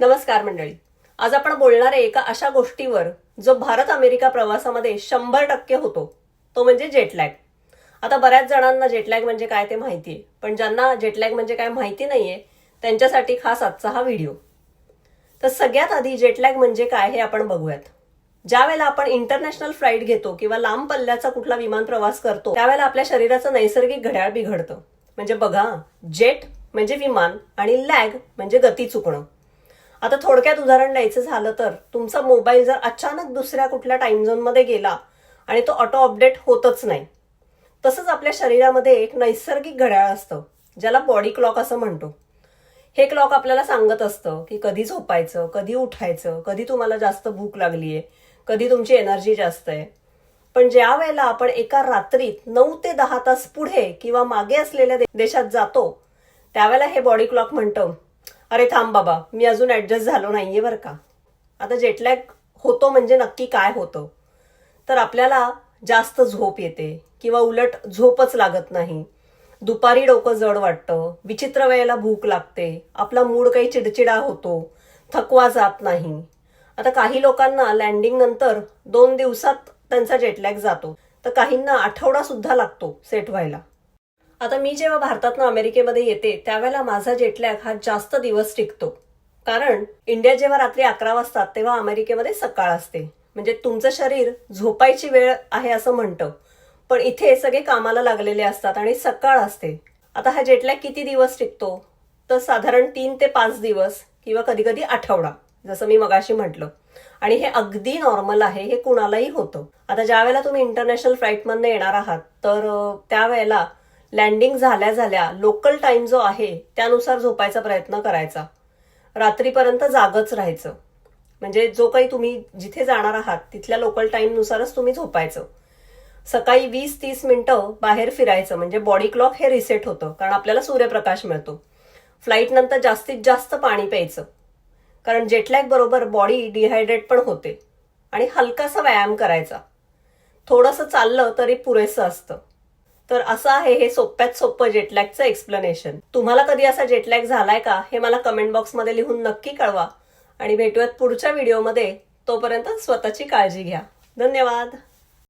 नमस्कार मंडळी. आज आपण बोलणार आहे एका अशा गोष्टीवर जो भारत अमेरिका प्रवासामध्ये शंभर टक्के होतो तो म्हणजे जेटलॅग आता बऱ्याच जणांना जेटलॅग म्हणजे काय ते माहिती आहे पण ज्यांना जेटलॅग म्हणजे काय माहिती नाहीये त्यांच्यासाठी खास आजचा हा व्हिडिओ तर सगळ्यात आधी जेटलॅग म्हणजे काय हे आपण बघूयात. ज्या वेळेला आपण इंटरनॅशनल फ्लाईट घेतो किंवा लांब पल्ल्याचा कुठला विमान प्रवास करतो त्यावेळेला आपल्या शरीराचं नैसर्गिक घड्याळ बिघडतं. म्हणजे बघा जेट म्हणजे विमान आणि लॅग म्हणजे गती चुकणं. आता थोडक्यात उदाहरण द्यायचं झालं तर तुमचा मोबाईल जर अचानक दुसऱ्या कुठल्या टाइम झोनमध्ये गेला आणि तो ऑटो अपडेट होतच नाही तसंच आपल्या शरीरामध्ये एक नैसर्गिक घड्याळ असतं ज्याला बॉडी क्लॉक असं म्हणतो. हे क्लॉक आपल्याला सांगत असतं की कधी झोपायचं कधी उठायचं कधी तुम्हाला जास्त भूक लागलीये कधी तुमची एनर्जी जास्त आहे. पण ज्या वेळेला आपण एका रात्रीत नऊ ते दहा तास पुढे किंवा मागे असलेल्या देशात जातो त्यावेळेला हे बॉडी क्लॉक म्हणतं अरे थांब बाबा मी अजून ऍडजस्ट झालो नाहीये बरं का. आता जेटलॅग होतो म्हणजे नक्की काय होतं? तर आपल्याला जास्त झोप येते किंवा उलट झोपच लागत नाही. दुपारी डोकं जड वाटतं विचित्र वेळेला भूक लागते आपला मूड काही चिडचिडा होतो थकवा जात नाही. आता काही लोकांना लँडिंग नंतर दोन दिवसात त्यांचा जेटलॅग जातो. तर काहींना आठवडा सुद्धा लागतो सेट व्हायला. आता मी जेव्हा भारतातनं अमेरिकेमध्ये येते त्यावेळेला माझा जेटलॅग हा जास्त दिवस टिकतो. कारण इंडिया जेव्हा रात्री अकरा वाजतात तेव्हा अमेरिकेमध्ये सकाळ असते. म्हणजे तुमचं शरीर झोपायची वेळ आहे असं म्हणतं. पण इथे सगळे कामाला लागलेले असतात आणि सकाळ असते. आता हा जेटलॅग किती दिवस टिकतो? तर साधारण तीन ते पाच दिवस किंवा कधी कधी आठवडा जसं मी मगाशी म्हटलं. आणि हे अगदी नॉर्मल आहे हे कुणालाही होतं. आता ज्या वेळेला तुम्ही इंटरनॅशनल फ्लाईटमधनं येणार आहात तर त्यावेळेला लँडिंग झाल्या झाल्या लोकल टाइम जो आहे त्यानुसार झोपायचा प्रयत्न करायचा. रात्रीपर्यंत जागच राहायचं. म्हणजे जो काही तुम्ही जिथे जाणार आहात तिथल्या लोकल टाईमनुसारच तुम्ही झोपायचं. सकाळी वीस तीस मिनटं बाहेर फिरायचं म्हणजे बॉडी क्लॉक हे रिसेट होतं कारण आपल्याला सूर्यप्रकाश मिळतो. फ्लाईट नंतर जास्तीत जास्त पाणी प्यायचं. कारण जेटलॅग बरोबर बॉडी डिहायड्रेट पण होते. आणि हलकासा व्यायाम करायचा. थोडंसं चाललं तरी पुरेसं असतं. तर असं आहे हे सोप्यात सोपं जेटलॅगचं एक्सप्लेनेशन तुम्हाला कधी असा जेटलॅग झालाय का हे मला कमेंट बॉक्समध्ये लिहून नक्की कळवा. आणि भेटूयात पुढच्या व्हिडिओमध्ये तोपर्यंत स्वतःची काळजी घ्या. धन्यवाद.